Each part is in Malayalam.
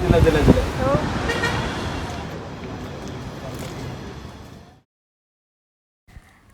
జిల్లా జిల్లా జిల్లా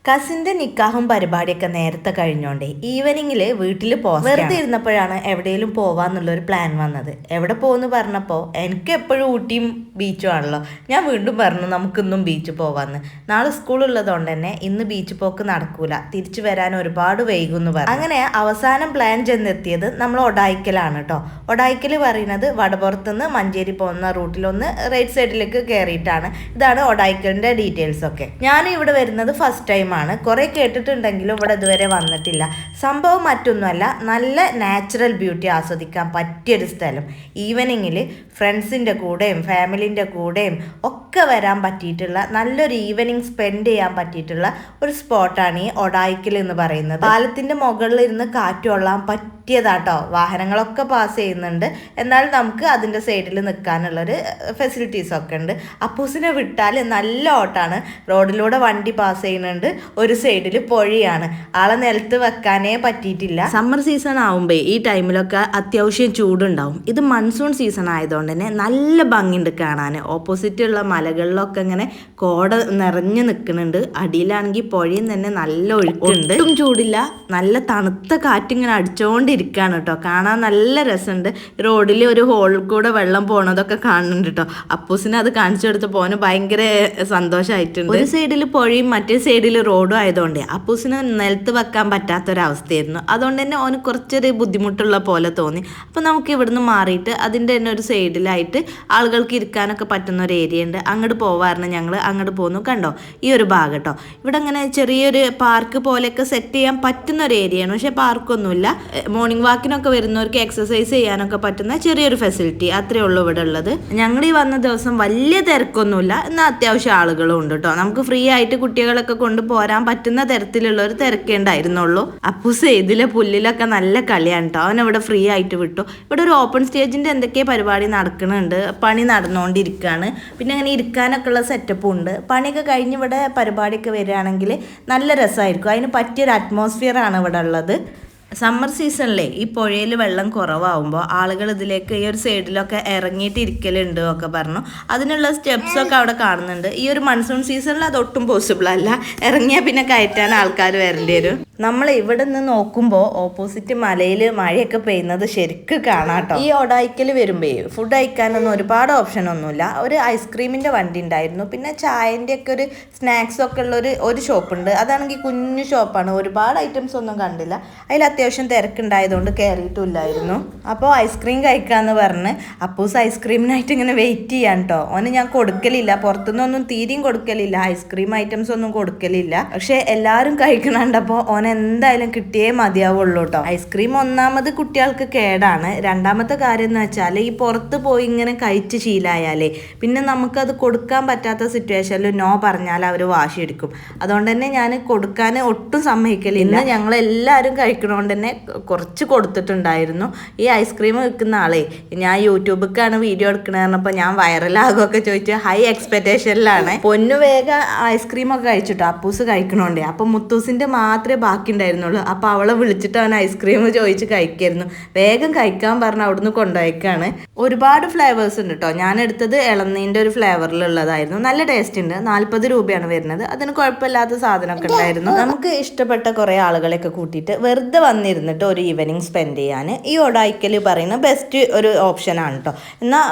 കസിന്റെ നിക്കാഹം പരിപാടിയൊക്കെ നേരത്തെ കഴിഞ്ഞോണ്ടേ ഈവനിങ്ങിൽ വീട്ടിൽ പോകാം വെറുതെ ഇരുന്നപ്പോഴാണ് എവിടെയെങ്കിലും പോവാന്നുള്ള ഒരു പ്ലാൻ വന്നത്. എവിടെ പോകുന്നു പറഞ്ഞപ്പോൾ എനിക്ക് എപ്പോഴും ഊട്ടിയും ബീച്ചും ആണല്ലോ. ഞാൻ വീണ്ടും പറഞ്ഞു നമുക്കിന്നും ബീച്ച് പോവാന്ന്. നാളെ സ്കൂളുള്ളതുകൊണ്ട് തന്നെ ഇന്ന് ബീച്ച് പോക്ക് നടക്കൂല. തിരിച്ചു വരാൻ ഒരുപാട് വൈകുമെന്ന് പറഞ്ഞു. അങ്ങനെ അവസാനം പ്ലാൻ ചെന്നെത്തിയത് നമ്മൾ ഒടായിക്കലാണ് കേട്ടോ ഒടായിക്കൽ പറയുന്നത് വടപുറത്തുനിന്ന് മഞ്ചേരി പോകുന്ന റൂട്ടിലൊന്ന് റൈറ്റ് സൈഡിലേക്ക് കയറിയിട്ടാണ് ഇതാണ് ഒടായിക്കലിന്റെ ഡീറ്റെയിൽസ് ഒക്കെ. ഞാൻ ഇവിടെ വരുന്നത് ഫസ്റ്റ് ടൈമാണ് കുറേ കേട്ടിട്ടുണ്ടെങ്കിലും ഇവിടെ ഇതുവരെ വന്നിട്ടില്ല. സംഭവം മറ്റൊന്നുമല്ല നല്ല നാച്ചുറൽ ബ്യൂട്ടി ആസ്വദിക്കാൻ പറ്റിയൊരു സ്ഥലം. ഈവനിങ്ങിൽ ഫ്രണ്ട്സിന്റെ കൂടെയും ഫാമിലിന്റെ കൂടെയും ഒക്കെ വരാൻ പറ്റിയിട്ടുള്ള നല്ലൊരു ഈവനിങ് സ്പെൻഡ് ചെയ്യാൻ പറ്റിയിട്ടുള്ള ഒരു സ്പോട്ടാണ് ഈ ഒടായിക്കൽ എന്ന് പറയുന്നത്. പാലത്തിന്റെ മുകളിൽ ഇരുന്ന് കാറ്റ് കൊള്ളാൻ പറ്റിയതാട്ടോ. വാഹനങ്ങളൊക്കെ പാസ് ചെയ്യുന്നുണ്ട്. എന്നാൽ നമുക്ക് അതിന്റെ സൈഡിൽ നിൽക്കാനുള്ളൊരു ഫെസിലിറ്റീസ് ഒക്കെ ഉണ്ട്. അപ്പൂസിനെ വിട്ടാൽ നല്ല ഓട്ടാണ്. റോഡിലൂടെ വണ്ടി പാസ് ചെയ്യുന്നുണ്ട്. ഒരു സൈഡിൽ പുഴയാണ്. ആളെ നിലത്ത് വെക്കാനേ പറ്റിയിട്ടില്ല. സമ്മർ സീസൺ ആവുമ്പോൾ ഈ ടൈമിലൊക്കെ അത്യാവശ്യം ചൂടുണ്ടാവും. ഇത് മൺസൂൺ സീസൺ ആയതുകൊണ്ട് തന്നെ നല്ല ഭംഗിയുണ്ട് കാണാൻ. ഓപ്പോസിറ്റ് ഉള്ള മലകളിലൊക്കെ ഇങ്ങനെ കോട നിറഞ്ഞു നിൽക്കുന്നുണ്ട് അടിയിലാണെങ്കിൽ പുഴയും തന്നെ നല്ല ഒഴുക്കുണ്ട്. ഒട്ടും ചൂടില്ല. നല്ല തണുത്ത കാറ്റിങ്ങനെ അടിച്ചുകൊണ്ടിരിക്കുകയാണ് കേട്ടോ. കാണാൻ നല്ല രസമുണ്ട്. റോഡിൽ ഒരു ഹോളിൽ കൂടെ വെള്ളം പോണതൊക്കെ കാണുന്നുണ്ട് കേട്ടോ. അപ്പൂസിനെ അത് കാണിച്ചു കൊടുത്ത് പോകാൻ ഭയങ്കര സന്തോഷമായിട്ടുണ്ട് ഒരു സൈഡിൽ പുഴയും മറ്റേ സൈഡിൽ റോഡും ആയതുകൊണ്ട് അപ്പൂസിന് നിലത്ത് വെക്കാൻ പറ്റാത്തൊരവസ്ഥയായിരുന്നു. അതുകൊണ്ട് തന്നെ ഓന് കുറച്ചൊരു ബുദ്ധിമുട്ടുള്ള പോലെ തോന്നി. അപ്പോൾ നമുക്ക് ഇവിടുന്ന് മാറിയിട്ട് അതിന്റെ തന്നെ ഒരു സൈഡിലായിട്ട് ആളുകൾക്ക് ഇരിക്കാനൊക്കെ പറ്റുന്ന ഒരു ഏരിയ ഉണ്ട്. അങ്ങോട്ട് പോവാറുണ്ട് ഞങ്ങൾ അങ്ങോട്ട് പോന്നു. കണ്ടോ? ഈ ഒരു ഭാഗം കേട്ടോ ഇവിടെ അങ്ങനെ ചെറിയൊരു പാർക്ക് പോലെയൊക്കെ സെറ്റ് ചെയ്യാൻ പറ്റുന്ന ഒരു ഏരിയയാണ് പക്ഷേ പാർക്കൊന്നുമില്ല. മോർണിംഗ് വാക്കിനൊക്കെ വരുന്നവർക്ക് എക്സസൈസ് ചെയ്യാനൊക്കെ പറ്റുന്ന ചെറിയൊരു ഫെസിലിറ്റി അത്രേ ഉള്ളൂ ഇവിടെ ഉള്ളത്. ഞങ്ങൾ ഈ വന്ന ദിവസം വലിയ തിരക്കൊന്നുമില്ല. എന്നാൽ അത്യാവശ്യം ആളുകളും ഉണ്ട് കേട്ടോ നമുക്ക് ഫ്രീ ആയിട്ട് കുട്ടികളൊക്കെ കൊണ്ട് പോരാൻ പറ്റുന്ന തരത്തിലുള്ള ഒരു തിരക്കേ ഉണ്ടായിരുന്നുള്ളൂ. അപ്പൂസ് ഇതിലെ പുല്ലിലൊക്കെ നല്ല കളിയാണ് കേട്ടോ അവൻ ഇവിടെ ഫ്രീ ആയിട്ട് വിട്ടു. ഇവിടെ ഒരു ഓപ്പൺ സ്റ്റേജിന്റെ എന്തൊക്കെ പരിപാടി നടക്കുന്നുണ്ട് പണി നടന്നുകൊണ്ടിരിക്കുകയാണ് പിന്നെ അങ്ങനെ ഇരിക്കാനൊക്കെ ഉള്ള സെറ്റപ്പും ഉണ്ട്. പണിയൊക്കെ കഴിഞ്ഞ് ഇവിടെ പരിപാടിയൊക്കെ വരികയാണെങ്കിൽ നല്ല രസമായിരിക്കും. അതിന് പറ്റിയൊരു അറ്റ്മോസ്ഫിയർ ആണ് ഇവിടെ ഉള്ളത്. സമ്മർ സീസണിലെ ഈ പുഴയിൽ വെള്ളം കുറവാകുമ്പോൾ ആളുകൾ ഇതിലേക്ക് ഈ ഒരു സൈഡിലൊക്കെ ഇറങ്ങിയിട്ട് ഇരിക്കലുണ്ട് ഒക്കെ പറഞ്ഞു. അതിനുള്ള സ്റ്റെപ്സ് ഒക്കെ അവിടെ കാണുന്നുണ്ട്. ഈ ഒരു മൺസൂൺ സീസണിൽ അത് ഒട്ടും പോസിബിൾ അല്ല. ഇറങ്ങിയാൽ പിന്നെ കയറ്റാൻ ആൾക്കാർ വരേണ്ടി വരും. നമ്മൾ ഇവിടെ നിന്ന് നോക്കുമ്പോൾ ഓപ്പോസിറ്റ് മലയിൽ മഴയൊക്കെ പെയ്യുന്നത് ശരിക്ക് കാണാട്ടോ. ഈ ഒടായിക്കൽ വരുമ്പോൾ ഫുഡ് അയക്കാനൊന്നും ഒരുപാട് ഓപ്ഷൻ ഒന്നുമില്ല. ഒരു ഐസ്ക്രീമിന്റെ വണ്ടി ഉണ്ടായിരുന്നു. പിന്നെ ചായന്റെ ഒക്കെ ഒരു സ്നാക്സ് ഒക്കെ ഉള്ള ഒരു ഒരു ഷോപ്പുണ്ട് അതാണെങ്കിൽ കുഞ്ഞു ഷോപ്പാണ് ഒരുപാട് ഐറ്റംസ് ഒന്നും കണ്ടില്ല. അതിൽ അത്യാവശ്യം തിരക്കുണ്ടായതുകൊണ്ട് കയറിയിട്ടില്ലായിരുന്നു അപ്പോൾ ഐസ്ക്രീം കഴിക്കാമെന്ന് പറഞ്ഞ് അപ്പൂസ് ഐസ്ക്രീമിനായിട്ട് ഇങ്ങനെ വെയിറ്റ് ചെയ്യാൻ കേട്ടോ ഓന് ഞാൻ കൊടുക്കലില്ല. പുറത്തുനിന്നൊന്നും തീരെയും കൊടുക്കലില്ല. ഐസ്ക്രീം ഐറ്റംസ് ഒന്നും കൊടുക്കലില്ല. പക്ഷെ എല്ലാവരും കഴിക്കണുണ്ടപ്പോൾ ഓൻ എന്തായാലും കിട്ടിയേ മതിയാവുള്ളൂ കേട്ടോ ഐസ്ക്രീം ഒന്നാമത് കുട്ടികൾക്ക് കേടാണ്. രണ്ടാമത്തെ കാര്യം എന്ന് വെച്ചാൽ ഈ പുറത്ത് പോയി ഇങ്ങനെ കഴിച്ച് ശീലായാലേ പിന്നെ നമുക്കത് കൊടുക്കാൻ പറ്റാത്ത സിറ്റുവേഷനിൽ നോ പറഞ്ഞാൽ അവർ വാശിയെടുക്കും. അതുകൊണ്ട് തന്നെ ഞാൻ കൊടുക്കാൻ ഒട്ടും സമ്മതിക്കലില്ല. ഞങ്ങൾ എല്ലാവരും കഴിക്കണോണ്ട് തന്നെ കുറച്ച് കൊടുത്തിട്ടുണ്ടായിരുന്നു. ഈ ഐസ്ക്രീം വിൽക്കുന്ന ആളെ ഞാൻ യൂട്യൂബിലേക്കാണ് വീഡിയോ എടുക്കണത് പറഞ്ഞപ്പോൾ ഞാൻ വൈറലാകുമൊക്കെ ചോദിച്ച് ഹൈ എക്സ്പെക്റ്റേഷനിലാണ് പൊന്നു വേഗ ഐസ്ക്രീം ഒക്കെ കഴിച്ചിട്ടോ? അപ്പൂസ് കഴിക്കണോണ്ടേ? അപ്പം മുത്തൂസിന്റെ മാത്രമേ ബാക്കി ഉണ്ടായിരുന്നുള്ളൂ. അപ്പോൾ അവളെ വിളിച്ചിട്ട് അവൻ ഐസ്ക്രീം ചോദിച്ച് കഴിക്കായിരുന്നു. വേഗം കഴിക്കാൻ പറഞ്ഞ് അവിടുന്ന് കൊണ്ടുപോയിക്കാണ്. ഒരുപാട് ഫ്ലേവേഴ്സ് ഉണ്ട് കേട്ടോ ഞാൻ എടുത്തത് ഇളനീന്റെ ഒരു ഫ്ലേവറിലുള്ളതായിരുന്നു നല്ല ടേസ്റ്റ് ഉണ്ട്. നാൽപ്പത് രൂപയാണ് വരുന്നത്. അതിന് കുഴപ്പമില്ലാത്ത സാധനമൊക്കെ ഉണ്ടായിരുന്നു. നമുക്ക് ഇഷ്ടപ്പെട്ട കുറേ ആളുകളെയൊക്കെ കൂട്ടിയിട്ട് വെറുതെ വന്നിരുന്നിട്ട് ഒരു ഈവനിങ് സ്പെൻഡ് ചെയ്യാൻ. ഈ ഒടായിക്കൽ പറയുന്ന ബെസ്റ്റ് ഒരു ഓപ്ഷനാണ് കേട്ടോ എന്നാൽ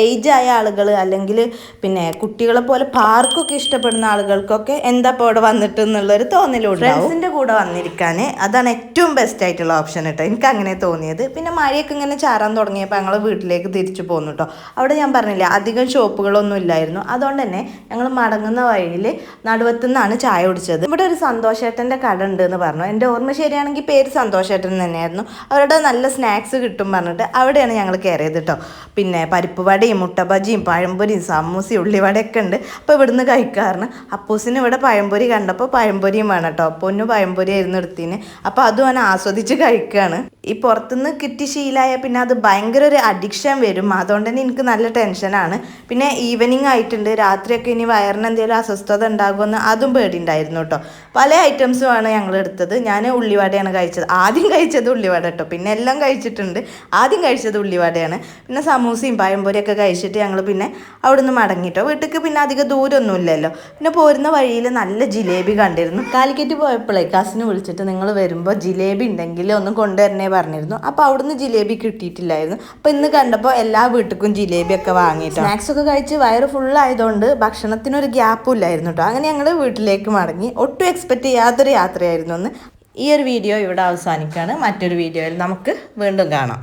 ഏജ് ആയ ആളുകൾ അല്ലെങ്കിൽ പിന്നെ കുട്ടികളെ പോലെ പാർക്കൊക്കെ ഇഷ്ടപ്പെടുന്ന ആളുകൾക്കൊക്കെ എന്താ ഇപ്പോൾ ഇവിടെ വന്നിട്ട് എന്നുള്ളൊരു തോന്നലുണ്ട് ഫ്രണ്ട്സിന്റെ കൂടെ വന്നിരിക്കാൻ അതാണ് ഏറ്റവും ബെസ്റ്റ് ആയിട്ടുള്ള ഓപ്ഷൻ കേട്ടോ എനിക്ക് അങ്ങനെ തോന്നിയത്. പിന്നെ മഴയൊക്കെ ഇങ്ങനെ ചാറാൻ തുടങ്ങിയപ്പോൾ ഞങ്ങൾ വീട്ടിലേക്ക് തിരിച്ചു പോന്നു കേട്ടോ അവിടെ ഞാൻ പറഞ്ഞില്ല അധികം ഷോപ്പുകളൊന്നും ഇല്ലായിരുന്നു. അതുകൊണ്ട് തന്നെ ഞങ്ങൾ മടങ്ങുന്ന വഴിയിൽ നടുവത്തുനിന്നാണ് ചായ കുടിച്ചത്. ഇവിടെ ഒരു സന്തോഷേട്ടന്റെ കട ഉണ്ട് എന്ന് പറഞ്ഞു. എന്റെ ഓർമ്മ ശരിയാണെങ്കിൽ പേര് സന്തോഷേട്ടൻ തന്നെയായിരുന്നു. അവരുടെ നല്ല സ്നാക്സ് കിട്ടും പറഞ്ഞിട്ട് അവിടെയാണ് ഞങ്ങൾ കയറിയത് കേട്ടോ പിന്നെ പരിപ്പ് വടയും മുട്ട ബജിയും പഴംപൊരിയും സമൂസയും ഉള്ളിവടയൊക്കെ ഉണ്ട്. അപ്പോൾ ഇവിടുന്ന് കഴിക്കാറുണ്ട് അപ്പൂസിന് ഇവിടെ പഴംപൊരി കണ്ടപ്പോൾ പഴംപൊരിയും വേണം കേട്ടോ പൊന്നു പഴംപൊരി ആയിരുന്നു എടുത്തിന്. അപ്പോൾ അതും അവൻ ആസ്വദിച്ച് കഴിക്കുകയാണ് ഈ പുറത്തുനിന്ന് കിട്ടി ശീലമായ പിന്നെ അത് ഭയങ്കര ഒരു അഡിക്ഷൻ വരും. അതുകൊണ്ട് തന്നെ എനിക്ക് നല്ല ടെൻഷനാണ് പിന്നെ ഈവനിങ് ആയിട്ടുണ്ട്. രാത്രിയൊക്കെ ഇനി വയറിന് എന്തെങ്കിലും അസ്വസ്ഥത ഉണ്ടാകുമെന്ന് അതും പേടിയുണ്ടായിരുന്നു കേട്ടോ. പല ഐറ്റംസുമാണ് ഞങ്ങൾ എടുത്തത്. ഞാൻ ഉള്ളിവടയാണ് കഴിച്ചത്. ആദ്യം കഴിച്ചത് ഉള്ളിവട കേട്ടോ. പിന്നെ എല്ലാം കഴിച്ചിട്ടുണ്ട്. ആദ്യം കഴിച്ചത് ഉള്ളിവടയാണ്. പിന്നെ സമൂസയും പഴംപൊരിയൊക്കെ കഴിച്ചിട്ട് ഞങ്ങൾ പിന്നെ അവിടുന്ന് മടങ്ങിയിട്ടോ വീട്ടിലേക്ക് പിന്നെ അധികം ദൂരമൊന്നുമില്ലല്ലോ പിന്നെ പോരുന്ന വഴിയിൽ നല്ല ജിലേബി കണ്ടിരുന്നു. കാലിക്കറ്റ് പോയപ്പോഴേ കസിന് വിളിച്ചിട്ട് നിങ്ങൾ വരുമ്പോൾ ജിലേബി ഉണ്ടെങ്കിൽ ഒന്ന് കൊണ്ടുവരണേ പറഞ്ഞിരുന്നു. അപ്പോൾ അവിടുന്ന് ജിലേബി കിട്ടിയിട്ടില്ലായിരുന്നു. അപ്പോൾ ഇന്ന് കണ്ടപ്പോൾ എല്ലാ വീട്ടിലും ജിലേബിയൊക്കെ വാങ്ങിയിട്ടോ. സ്നാക്സ് ഒക്കെ കഴിച്ച് വയറ് ഫുൾ ആയതുകൊണ്ട് ഭക്ഷണത്തിനൊരു ഗ്യാപ്പും ഇല്ലായിരുന്നു കേട്ടോ അങ്ങനെ ഞങ്ങൾ വീട്ടിലേക്ക് മടങ്ങി. ഒട്ടും എക്സ്പെക്ട് ചെയ്യാത്തൊരു യാത്രയായിരുന്നു ഒന്ന് ഈ ഒരു വീഡിയോ ഇവിടെ അവസാനിക്കുകയാണ് മറ്റൊരു വീഡിയോയിൽ നമുക്ക് വീണ്ടും കാണാം.